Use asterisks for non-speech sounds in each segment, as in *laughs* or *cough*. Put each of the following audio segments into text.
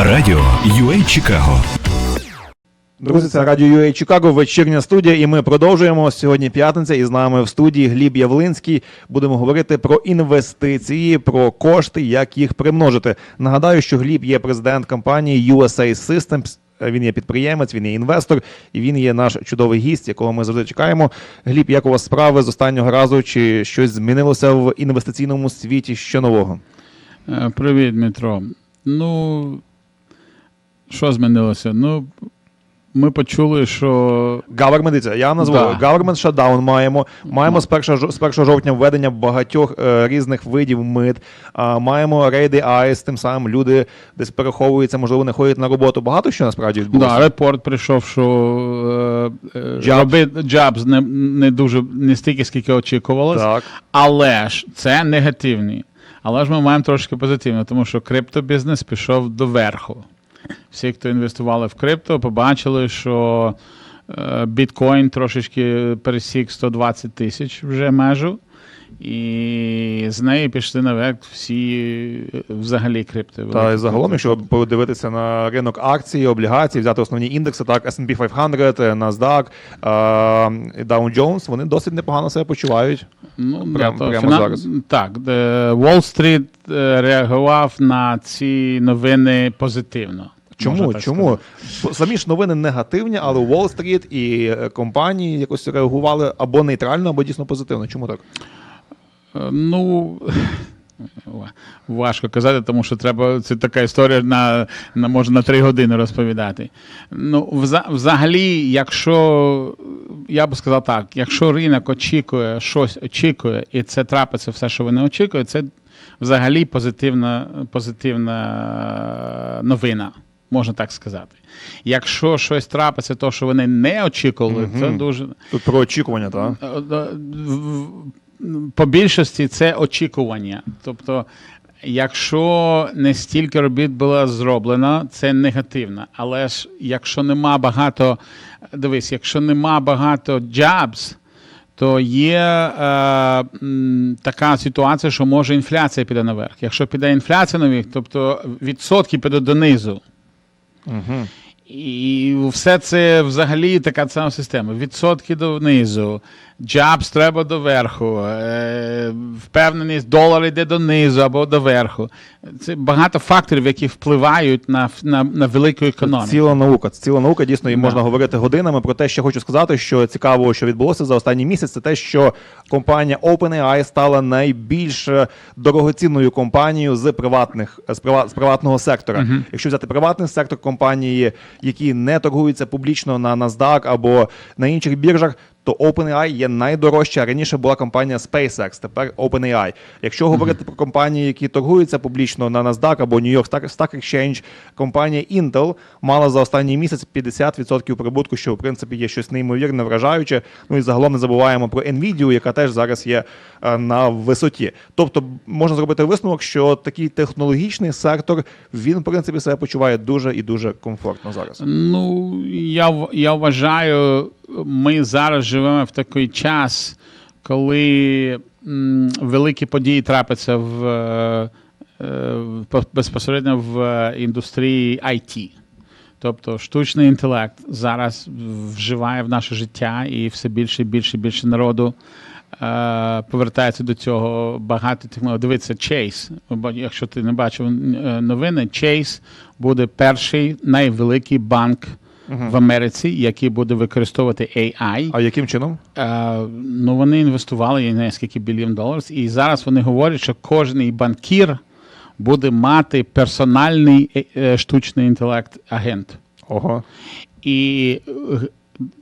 Радіо UA Чикаго. Друзі, це Радіо UA Чикаго, вечірня студія, і ми продовжуємо. Сьогодні п'ятниця, і з нами в студії Гліб Явлинський. Будемо говорити про інвестиції, про кошти, як їх примножити. Нагадаю, що Гліб є президент компанії USA Systems. Він є підприємець, він є інвестор, і він є наш чудовий гість, якого ми завжди чекаємо. Гліб, як у вас справи з останнього разу? Чи щось змінилося в інвестиційному світі? Що нового? Е, Привіт, Дмитро. Ну, що змінилося? Ну, ми почули, що Government, дивіться, я назву Да. government shutdown маємо. Маємо з 1, жо- з 1 жовтня введення багатьох е, різних видів мит. А, маємо рейди айс, тим самим люди десь переховуються, можливо, не ходять на роботу. Багато що насправді відбулося. да, репорт прийшов, що е, е, не, не дуже не стільки, скільки очікувалось. Так. Але ж це негативні. Але ж ми маємо трошки позитивно, тому що криптобізнес пішов доверху. Всі, хто інвестували в крипто, побачили, що е, біткоін трошечки пересік 120 тисяч вже межу. І з неї пішли наверх всі е, взагалі крипти. Та і загалом, якщо подивитися на ринок акцій, облігацій, взяти основні індекси, так, S&P 500, NASDAQ, е, Dow Jones, вони досить непогано себе почувають. Ну, Прям- да, прямо зараз. Так, Уолл-стріт реагував на ці новини позитивно. Чому? Чому? Самі ж новини негативні, але Уолл-стріт і е, компанії якось реагували або нейтрально, або дійсно позитивно. Чому так? Е, Ну. Важко казати, тому що треба. Це така історія на, на може на три години розповідати. Ну, вза- взагалі, якщо я би сказав так, якщо ринок очікує щось очікує, і це трапиться все, що вони очікують, це взагалі позитивна, позитивна новина. Можна так сказати. Якщо щось трапиться, то що вони не очікували, це дуже Тут про очікування, так? По більшості це очікування. Тобто, якщо не стільки робіт було зроблено, це негативно. Але ж якщо нема багато, дивись, якщо нема багато jobs, то є е, така ситуація, що може інфляція піде наверх. Якщо піде інфляція наверх, тобто відсотки підуть донизу. Угу. І все це взагалі така сама система. Відсотки донизу, джабс треба доверху, е, впевненість долар йде донизу або доверху. Це багато факторів, які впливають на, на, на велику економіку. Ціла наука. Це ціла наука, дійсно, і Да. можна говорити годинами. Про те, що хочу сказати, що цікаво, що відбулося за останній місяць, це те, що компанія OpenAI стала найбільш е, дорогоцінною компанією з приватних з, прива, з приватного сектора. Якщо взяти приватний сектор компанії, які не торгуються публічно на NASDAQ або на інших біржах. То OpenAI є найдорожча. Раніше була компанія SpaceX, тепер OpenAI. Якщо говорити про компанії, які торгуються публічно на NASDAQ або New York Stock- Exchange, компанія Intel мала за останній місяць 50% прибутку, що в принципі є щось неймовірне, вражаюче. Ну і загалом не забуваємо про Nvidia, яка теж зараз є е, на висоті. Тобто можна зробити висновок, що такий технологічний сектор він в принципі себе почуває дуже і дуже комфортно зараз. Ну, я, я вважаю, ми зараз живемо в такий час, коли великі події трапляться в, е, е, безпосередньо в індустрії IT. Тобто штучний інтелект зараз вживає в наше життя, і все більше і більше і більше народу е, повертається до цього багато технологій. Дивіться, Chase, якщо ти не бачив новини, Chase буде перший найвеликий банк в Америці, який буде використовувати AI. А яким чином? Е, ну, вони інвестували я не знаю, скільки біліон доларів, і зараз вони говорять, що кожний банкір буде мати персональний е, е, штучний інтелект агент. Ого. І е,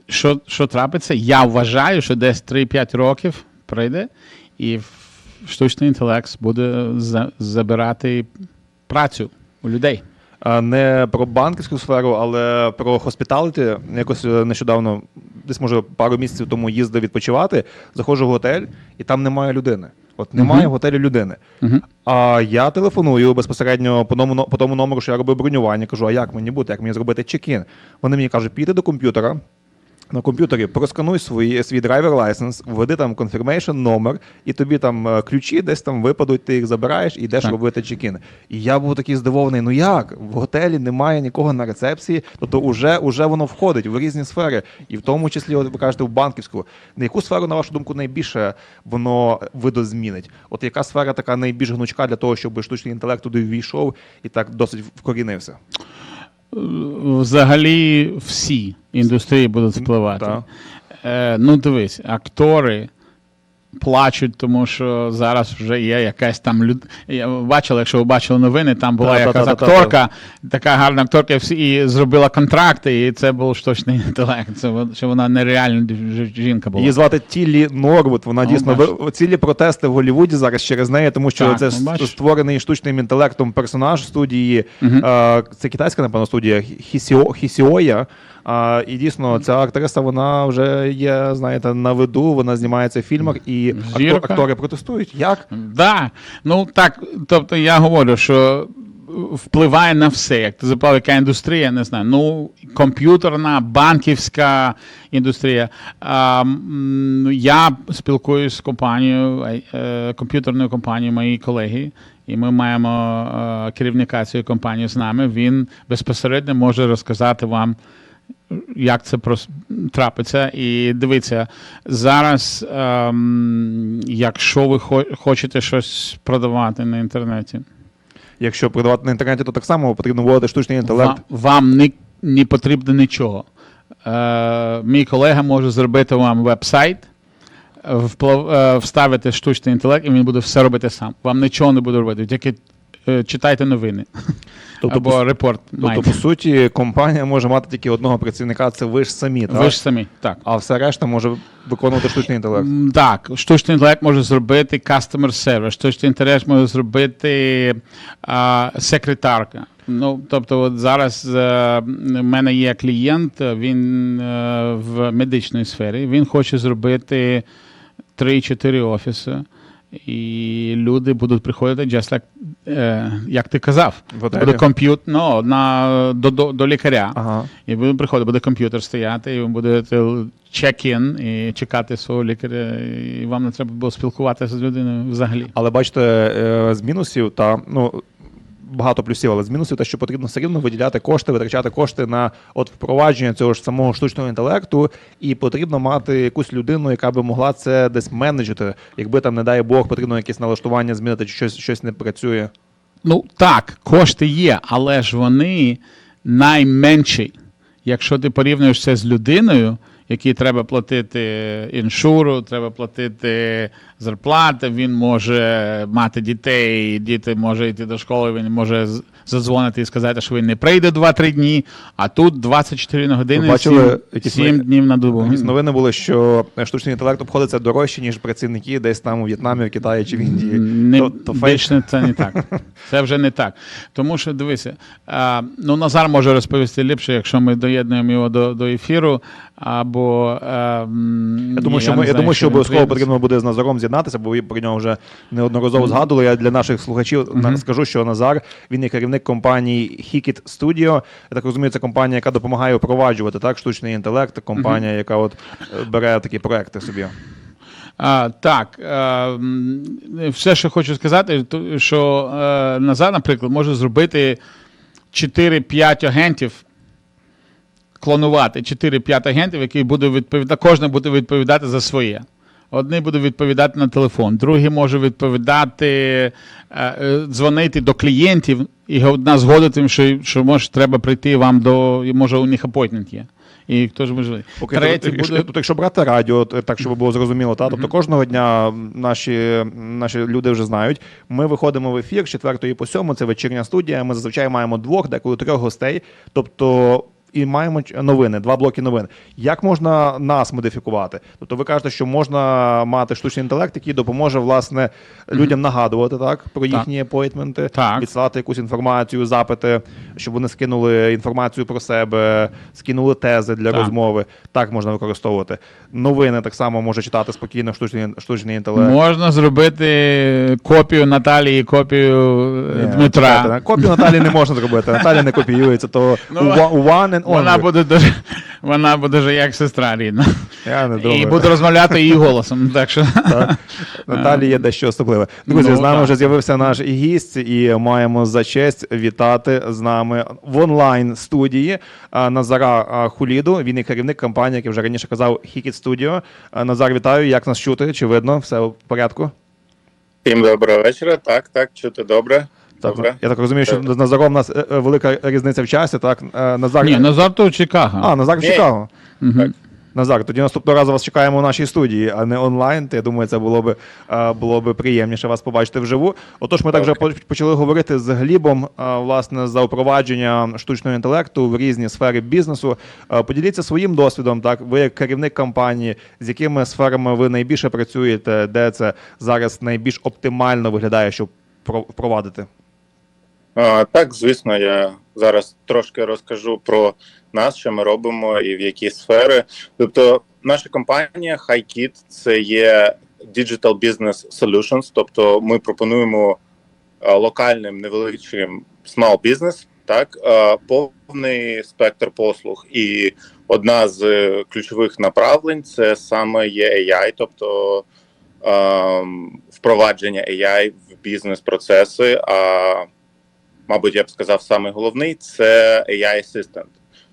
що, що трапиться? Я вважаю, що десь 3-5 років пройде, і штучний інтелект буде за- забирати працю у людей. Не про банківську сферу, але про хоспіталіті. Якось е, нещодавно, десь може пару місяців тому їздив відпочивати. Заходжу в готель, і там немає людини. От немає Мгм. в готелі людини. Мгм. А я телефоную безпосередньо по тому, по тому номеру, що я робив бронювання. Кажу, а як мені бути, як мені зробити чек-ін? Вони мені кажуть, піди до комп'ютера, на комп'ютері проскануй свої, свій драйвер лайсенс, введи там confirmation номер, і тобі там е, ключі десь там випадуть, ти їх забираєш і йдеш Так. робити чекін. І я був такий здивований: ну як? В готелі немає нікого на рецепції, тобто уже, уже воно входить в різні сфери, і в тому числі, от ви кажете, в банківську. На яку сферу, на вашу думку, найбільше воно видозмінить? От яка сфера така найбільш гнучка для того, щоб штучний інтелект туди ввійшов і так досить вкорінився? Взагалі всі індустрії будуть впливати. Е, ну, дивись, актори плачуть, тому що зараз вже є якась там люд... Я бачила, якщо ви бачили новини, там була Та, та, якась та, та, та, акторка, така гарна акторка, і зробила контракти, і це був штучний *laughs* інтелект. Це що вона нереальна жінка була. Її звати Тіллі Норвуд. Вона Ну, дійсно ви- цілі протести в Голлівуді зараз через неї, тому що Так, це ну, бачиш. створений штучним інтелектом персонаж студії. Е, Це китайська, напевно, студія Хісіо, Хісіоя. А, і дійсно, ця актриса вона вже є, знаєте, на виду, вона знімається в фільмах, і Зірка. актори протестують. Як? Да. Ну так, тобто я говорю, що впливає на все. Як ти запитав, яка індустрія, не знаю. Ну, комп'ютерна, банківська індустрія. А, я спілкуюсь з компанією, е, комп'ютерною компанією моєї колеги. І ми маємо е, керівника цієї компанії з нами. Він безпосередньо може розказати вам, як це трапиться. І дивіться, зараз, ем, якщо ви хо- хочете щось продавати на інтернеті, Якщо продавати на інтернеті, то так само потрібно вводити штучний інтелект. вам, вам не, не потрібно нічого. Е, мій колега може зробити вам веб-сайт, е, вплав, е, вставити штучний інтелект, і він буде все робити сам. Вам нічого не буде робити, тільки читайте новини *laughs* Тобто, або по, репорт. тобто, по суті, компанія може мати тільки одного працівника, це ви ж самі, так? Ви ж самі. Так. А все решта може виконувати штучний інтелект. Так, штучний інтелект може зробити customer service, штучний інтелект може зробити а, секретарка. Ну, тобто, от зараз е, в мене є клієнт, він е, в медичній сфері, він хоче зробити 3-4 офіси. І люди будуть приходити, just like, е, як ти казав, В буде комп'ютер ну, на, до, до, до лікаря. Ага. І буде приходити, буде комп'ютер стояти, і ви будете чек-ін і чекати свого лікаря, і вам не треба було спілкуватися з людиною взагалі. Але бачите, е, з мінусів та ну. Багато плюсів, але з мінусів те, що потрібно все рівно виділяти кошти, витрачати кошти на от впровадження цього ж самого штучного інтелекту, і потрібно мати якусь людину, яка би могла це десь менеджити. Якби там, не дай Бог, потрібно якесь налаштування змінити, чи щось щось не працює. Ну так, кошти є, але ж вони найменші. Якщо ти порівнюєш це з людиною, якій треба платити іншуру, треба платити зарплати, він може мати дітей, діти може йти до школи, він може задзвонити і сказати, що він не прийде 2-3 дні, а тут 24 на години, Ви бачили 7, 7 новини? днів на добу. Якісь новини були, що штучний інтелект обходиться дорожче, ніж працівники десь там у В'єтнамі, в Китаї чи в Індії. Не, то, то фейк. це не так. *laughs* Це вже не так. Тому що дивися, а, ну Назар може розповісти ліпше, якщо ми доєднуємо його до, до ефіру, або а, м, Я думаю, ні, що не ми я думаю, що обов'язково потрібно буде з Назаром з'єднатися, бо ви про нього вже неодноразово згадували. Я для наших слухачів на- скажу, що Назар він є керівник компанії Hikit Studio. Я так розумію, це компанія, яка допомагає впроваджувати так штучний інтелект. Компанія, яка от е, бере такі проекти собі. А, так, а, все, що хочу сказати, то, що е, Назар, наприклад, може зробити 4-5 агентів, клонувати 4-5 агентів, які будуть відповідати, кожен буде відповідати за своє. Одні буде відповідати на телефон, другий може відповідати, е, е, дзвонити до клієнтів і одна згодити, що, що може треба прийти вам до, і може у них апойтмент є. І хто ж може. Окей, Третій якщо, буде. тобто, якщо брати радіо, так щоб було зрозуміло, та тобто кожного дня наші, наші люди вже знають. Ми виходимо в ефір з 4 по 7, це вечірня студія. Ми зазвичай маємо двох, деколи трьох гостей. Тобто. І маємо новини, два блоки новин. Як можна нас модифікувати? Тобто, ви кажете, що можна мати штучний інтелект, який допоможе власне людям нагадувати так про Так. їхні апойтменти, Так. відсилати якусь інформацію, запити, щоб вони скинули інформацію про себе, скинули тези для Так. розмови. Так можна використовувати. Новини так само може читати спокійно штучний, штучний інтелект. Можна зробити копію Наталії, копію е, Ні, Дмитра. чекайте, Копію Наталі не можна зробити. Наталя не копіюється, то *laughs* Ну, у, у one and Вона буде дуже, вона буде вже як сестра рідна. Я не І думаю. буду розмовляти її голосом. Так що Так. Наталі є дещо особливе. Друзі, Ну, з нами так. вже з'явився наш гість, і маємо за честь вітати з нами в онлайн студії Назара Хуліду. Він є керівник компанії, як я вже раніше казав, Hikit Studio. Назар, вітаю. Як нас чути? Чи видно? Все в порядку? Всім доброго вечора. Так, так, чути добре. Так, Добре. я так розумію, що Так. з Назаром у нас е, е, велика різниця в часі. Так, Е, Назар. ні, Назар то в Чикаго. А, Назар в Ні. Чикаго. Мгм. Назар, тоді наступного разу вас чекаємо у нашій студії, а не онлайн. Я думаю, це було би, е, було би приємніше вас побачити вживу. Отож, ми так вже по- почали говорити з Глібом е, власне за впровадження штучного інтелекту в різні сфери бізнесу. Е, Поділіться своїм досвідом. Так, ви як керівник компанії, з якими сферами ви найбільше працюєте, де це зараз найбільш оптимально виглядає, щоб про- впровадити? Так, звісно, я зараз трошки розкажу про нас, що ми робимо і в які сфери. Тобто, наша компанія HighKit – це є Digital Business Solutions, тобто ми пропонуємо локальним невеличким small business, так, повний спектр послуг. І одна з ключових направлень це саме є AI, тобто впровадження AI в бізнес-процеси. А мабуть, я б сказав, саме головний це AI Assistant.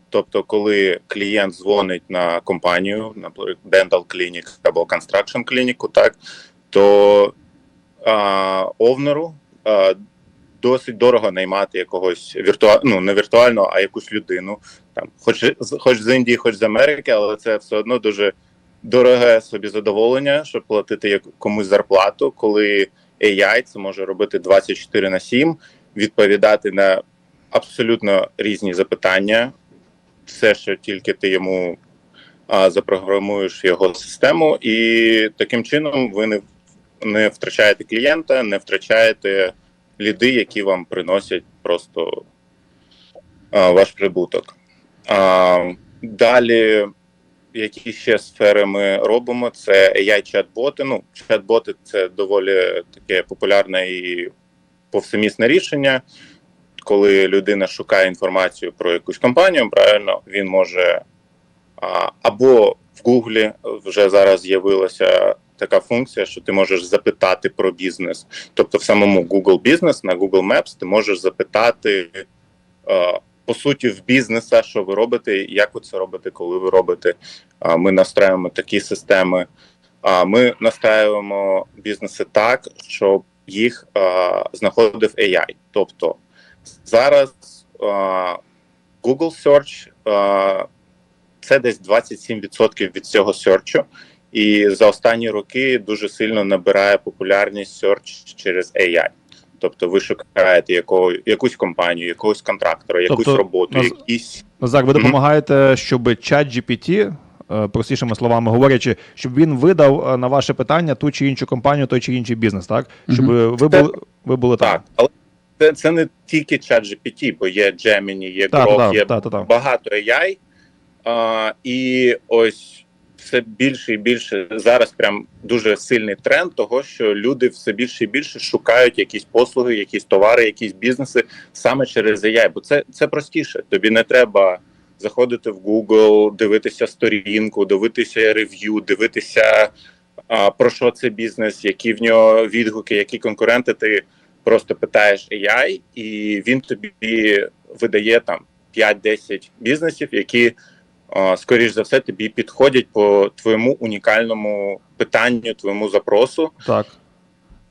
Тобто, коли клієнт дзвонить на компанію, наприклад, Dental Clinic або Construction Clinic, так, то а, овнеру а, досить дорого наймати якогось віртуа... ну, не віртуального, а якусь людину. Там, хоч, хоч з Індії, хоч з Америки, але це все одно дуже дороге собі задоволення, щоб платити комусь зарплату, коли AI це може робити 24 на 7, відповідати на абсолютно різні запитання, все, що тільки ти йому а, запрограмуєш його систему, і таким чином ви не, не втрачаєте клієнта, не втрачаєте ліди, які вам приносять просто а, ваш прибуток. А, далі, які ще сфери ми робимо? Це AI-чат-боти. Ну, чат-боти це доволі таке популярне і повсемісне рішення. Коли людина шукає інформацію про якусь компанію, правильно він може а, або в Гуглі вже зараз з'явилася така функція, що ти можеш запитати про бізнес. Тобто, в самому Google Business на Google Maps ти можеш запитати е, по суті в бізнеса, що ви робите, як ви це робите, коли ви робите. А, Ми настраюємо такі системи. А ми настраюємо бізнеси так, щоб їх а, знаходив AI. Тобто зараз а, Google Search а, це десь 27% від цього серчу. І за останні роки дуже сильно набирає популярність search через AI. Тобто ви шукаєте якого, якусь компанію, якогось контрактора, якусь Тобто, роботу, якісь Назар, ви допомагаєте, щоб чат GPT, е, простішими словами говорячи, щоб він видав е, на ваше питання ту чи іншу компанію, той чи інший бізнес, так? Щоб е, ви Це- були, ви були так. Але це, це не тільки чат GPT, бо є Gemini, є Так, Grok, так, є так, так. багато AI. А, і ось все більше і більше зараз прям дуже сильний тренд того, що люди все більше і більше шукають якісь послуги, якісь товари, якісь бізнеси саме через AI. Бо це, це простіше. Тобі не треба заходити в Google, дивитися сторінку, дивитися рев'ю, дивитися а, про що це бізнес, які в нього відгуки, які конкуренти. Ти просто питаєш AI, і він тобі видає там 5-10 бізнесів, які а, скоріш за все тобі підходять по твоєму унікальному питанню, твоєму запросу. Так.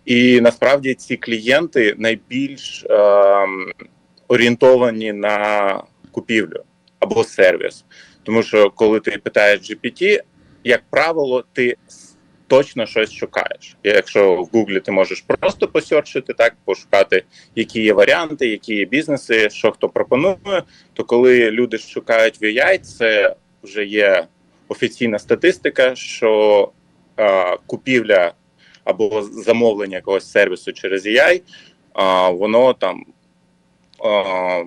І насправді ці клієнти найбільш ем, орієнтовані на купівлю або сервіс. Тому що коли ти питаєш GPT, як правило, ти точно щось шукаєш. Якщо в Гуглі ти можеш просто посерчити, так пошукати, які є варіанти, які є бізнеси, що хто пропонує, то коли люди шукають в AI, це вже є офіційна статистика, що е, купівля або замовлення якогось сервісу через AI, а, воно там. А,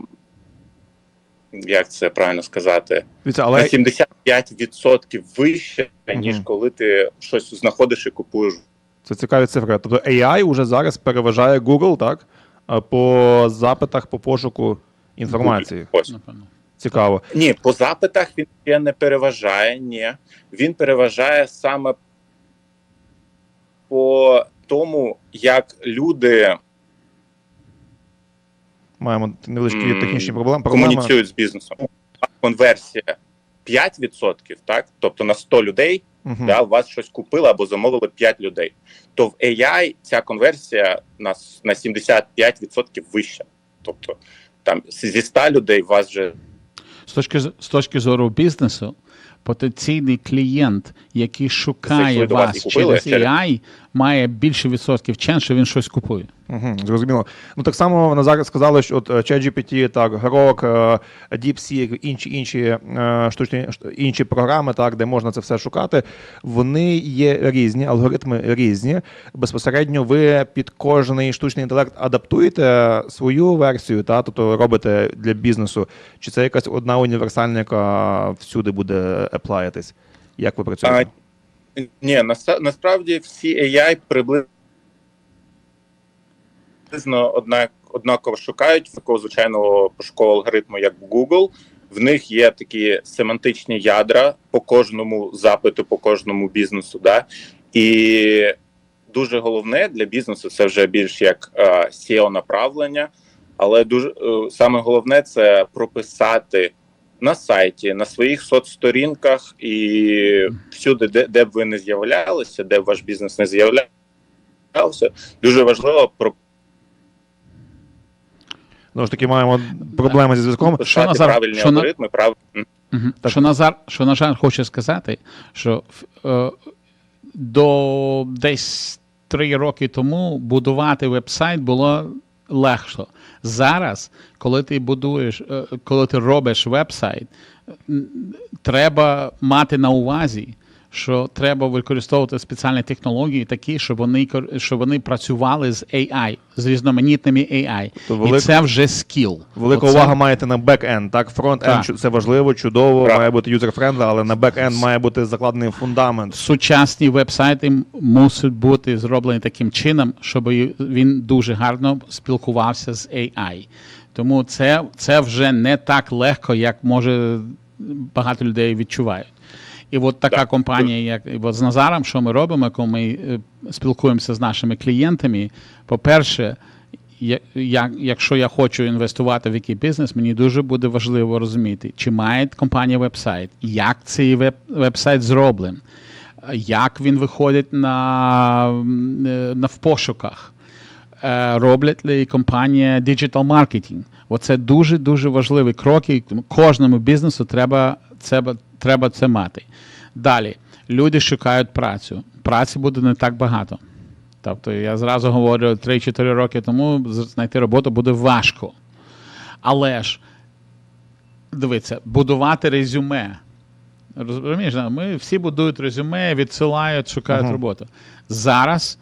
як це правильно сказати, Дивіться, на але 75% вище, ніж коли ти щось знаходиш і купуєш. це цікаві цифри. Тобто AI уже зараз переважає Google, так? По запитах, по пошуку інформації. Ось Напевно. Цікаво. Ні, по запитах він ще не переважає. Ні, він переважає саме по тому, як люди Маємо невеличкі М, технічні проблеми. Комуніцюють з бізнесом. А конверсія 5%, так? Тобто на 100 людей Мгм. да, у вас щось купили або замовили 5 людей. То в AI ця конверсія на, на 75% вища. Тобто там зі 100 людей у вас вже З точки, з точки зору бізнесу, потенційний клієнт, який шукає вас вас купили, через через- AI, має більше відсотків чен, що він щось купує. Угу, зрозуміло. Ну так само Назар сказали, що от ChatGPT, так, Grok, е, DeepSeek, інші інші е, штучні інші програми, так, де можна це все шукати. Вони є різні, алгоритми різні. Безпосередньо ви під кожний штучний інтелект адаптуєте свою версію, та тобто робите для бізнесу. Чи це якась одна універсальна, яка всюди буде еплаєтись? Як ви працюєте? Ні, насправді всі AI приблизно однак, однаково шукають такого звичайного пошукового алгоритму, як Google. В них є такі семантичні ядра по кожному запиту, по кожному бізнесу. Да? І дуже головне для бізнесу це вже більш як SEO направлення, але дуже е, саме головне це прописати на сайті, на своїх соцсторінках і всюди, де, де б ви не з'являлися, де б ваш бізнес не з'являвся, дуже важливо про Знову ж таки, маємо проблеми зі зв'язком. писати Назар, правильні що на- алгоритми, прав... Угу. Так. Що Назар, що Назар хоче сказати, що е, до десь три роки тому будувати веб-сайт було легше. Зараз, коли ти будуєш, е, коли ти робиш веб-сайт, треба мати на увазі, що треба використовувати спеціальні технології, такі, щоб вони кор- щоб вони працювали з AI, з різноманітними AI. То велик- І це вже скіл. Велика Оце- увага маєте на бек-енд, так? Фронт-енд Так. це важливо, чудово, Так. має бути юзер-френдли, але на бек-енд має бути закладений фундамент. сучасні веб-сайти мусять бути зроблені таким чином, щоб він дуже гарно спілкувався з AI. Тому це, це вже не так легко, як може багато людей відчувають. І от така Так. компанія, як і от з Назаром, що ми робимо, коли ми е, спілкуємося з нашими клієнтами. По-перше, я, я, якщо я хочу інвестувати в який бізнес, мені дуже буде важливо розуміти, чи має компанія веб-сайт, як цей веб, веб-сайт зроблений, як він виходить на, е, на в пошуках. Е, Роблять ли компанія digital маркетинг? Оце дуже дуже важливі кроки. Кожному бізнесу треба це, треба це мати. Далі люди шукають працю. Праці буде не так багато. Тобто, я зразу говорю, 3-4 роки тому знайти роботу буде важко. Але ж, дивіться, будувати резюме. Розумієш, ми всі будують резюме, відсилають, шукають Ага. роботу. Зараз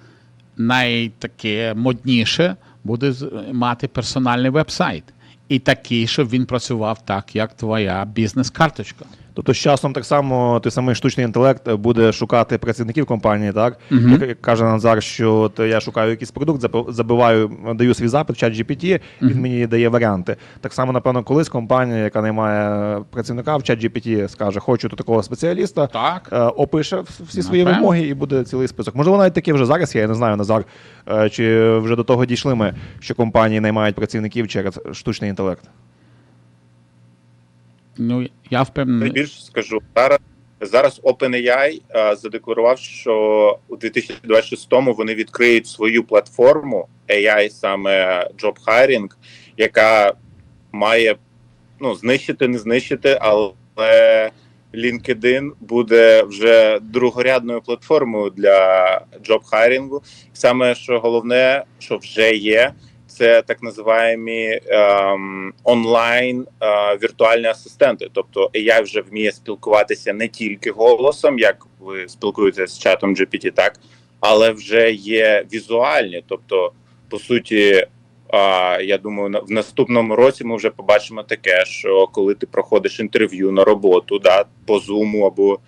найтаке модніше буде мати персональний веб-сайт. І такий, щоб він працював так, як твоя бізнес-карточка. Тобто з часом так само той самий штучний інтелект буде шукати працівників компанії, так? Мгм. Як, каже Назар, що от я шукаю якийсь продукт, забиваю, даю свій запит, чат GPT, він мені дає варіанти. Так само, напевно, колись компанія, яка наймає працівника в чат GPT, скаже, хочу до такого спеціаліста. Так. е, Опише всі свої Напевно. вимоги і буде цілий список. Можливо, навіть таке вже зараз я не знаю, Назар, е, чи вже до того дійшли ми, що компанії наймають працівників через штучний інтелект. Ну, я впевнений. Більше скажу зараз. Зараз OpenAI е, задекларував, що у 2026-му вони відкриють свою платформу AI, саме Job Hiring, яка має ну, знищити, не знищити, але LinkedIn буде вже другорядною платформою для job hiring. Саме що головне, що вже є, це так називаємо ем, онлайн е, віртуальні асистенти. Тобто AI вже вміє спілкуватися не тільки голосом, як ви спілкуєтеся з чатом GPT, так але вже є візуальні. Тобто, по суті, а, я думаю, в наступному році ми вже побачимо таке, що коли ти проходиш інтерв'ю на роботу, да, по Zoom або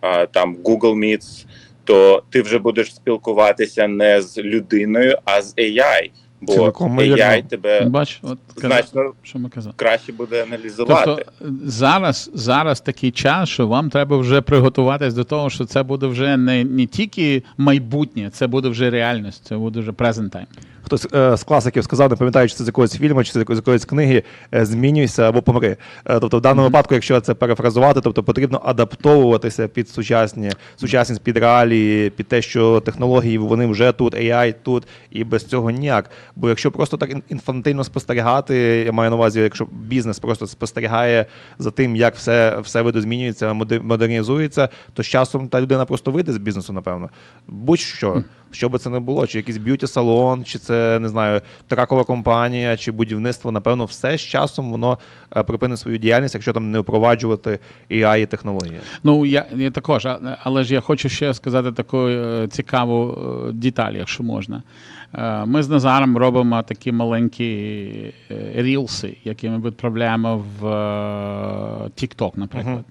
а, там Google Meets, то ти вже будеш спілкуватися не з людиною, а з AI. Бо Цілком AI вірно. тебе Бач, от значно що ми казали. краще буде аналізувати. Тобто зараз, зараз такий час, що вам треба вже приготуватись до того, що це буде вже не, не тільки майбутнє, це буде вже реальність, це буде вже present time. Хтось е, з класиків сказав, не пам'ятаю, чи це з якогось фільму, чи це з якоїсь- книги, е, змінюйся або помри. Е, тобто, в даному випадку, якщо це перефразувати, тобто потрібно адаптовуватися під сучасні, сучасність, під реалії, під те, що технології вони вже тут, AI тут, і без цього ніяк. Бо якщо просто так інфантильно спостерігати, я маю на увазі, якщо бізнес просто спостерігає за тим, як все, все видозмінюється, модернізується, то з часом та людина просто вийде з бізнесу, напевно. Будь-що. Що би це не було, чи якийсь б'юті-салон, чи це не знаю, тракова компанія, чи будівництво, напевно, все з часом воно е, припинить свою діяльність, якщо там не впроваджувати AI технології. Ну, я, я також, але ж я хочу ще сказати таку е, цікаву е, деталь, якщо можна. Ми з Назаром робимо такі маленькі рілси, які ми відправляємо в TikTok, наприклад.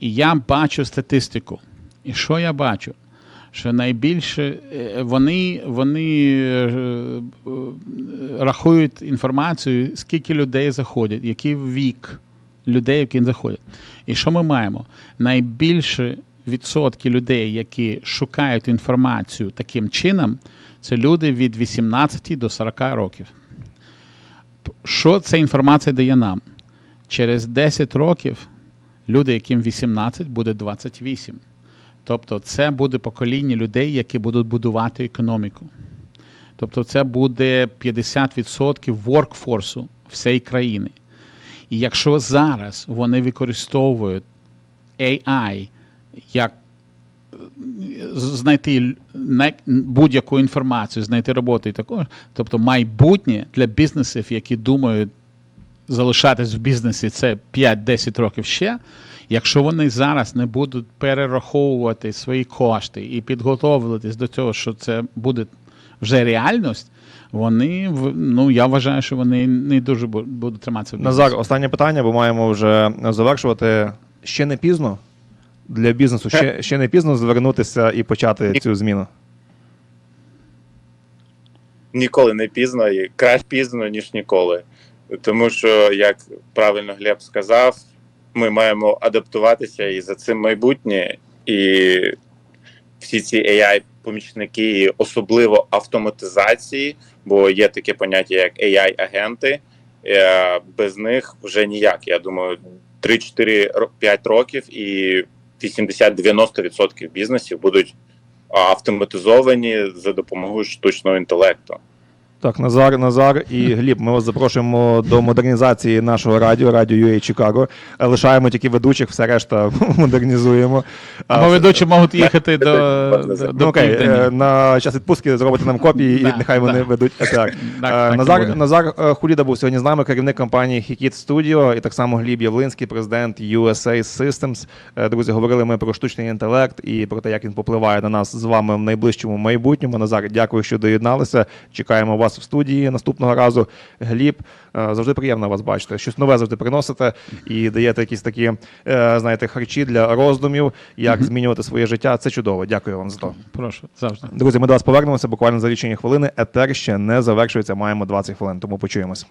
І я бачу статистику. І що я бачу? Що найбільше е, вони, вони е, е, рахують інформацію, скільки людей заходять, який вік людей, які заходять. І що ми маємо? Найбільше відсотки людей, які шукають інформацію таким чином, це люди від 18 до 40 років. Що ця інформація дає нам? Через 10 років люди, яким 18, буде 28. Тобто це буде покоління людей, які будуть будувати економіку. Тобто це буде 50% воркфорсу всієї країни. І якщо зараз вони використовують AI як е, знайти будь-яку інформацію, знайти роботу і також, тобто майбутнє для бізнесів, які думають залишатись в бізнесі це 5-10 років ще. Якщо вони зараз не будуть перераховувати свої кошти і підготовлюватись до цього, що це буде вже реальність, вони ну я вважаю, що вони не дуже будуть триматися в бізнесі. Назар, останнє питання, бо маємо вже завершувати. Ще не пізно для бізнесу, ще, ще не пізно звернутися і почати цю зміну. ніколи не пізно і краще пізно, ніж ніколи. Тому що, як правильно Глеб сказав, ми маємо адаптуватися і за цим майбутнє, і всі ці AI-помічники, особливо автоматизації, бо є таке поняття, як AI-агенти. Е, Без них вже ніяк. Я думаю, 3-4-5 років і 80-90% бізнесів будуть автоматизовані за допомогою штучного інтелекту. Так, Назар, Назар і Гліб, ми вас запрошуємо до модернізації нашого радіо, радіо UA Чикаго. Е, Лишаємо тільки ведучих, все решта *laughs* модернізуємо. А, ведучі можуть їхати до, *laughs* до, Ну, до окей, е, на час відпустки зробити нам копії, і *laughs* нехай вони ведуть Е, і Назар. Назар е, Хуліда був сьогодні з нами, керівник компанії Hikit Studio, і так само Гліб Явлинський, президент USA Systems. Друзі, говорили ми про штучний інтелект і про те, як він попливає на нас з вами в найближчому майбутньому. Назар, дякую, що доєдналися. Чекаємо вас в студії наступного разу. Гліб, е, завжди приємно вас бачити. Щось нове завжди приносите і даєте якісь такі, е, знаєте, харчі для роздумів, як змінювати своє життя. Це чудово. Дякую вам за то. Прошу, завжди. Друзі, ми до вас повернемося буквально за лічені хвилини. Етер ще не завершується. Маємо 20 хвилин, тому почуємось.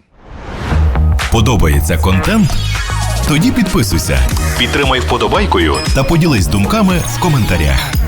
Подобається контент? Тоді підписуйся, підтримай вподобайкою та поділись думками в коментарях.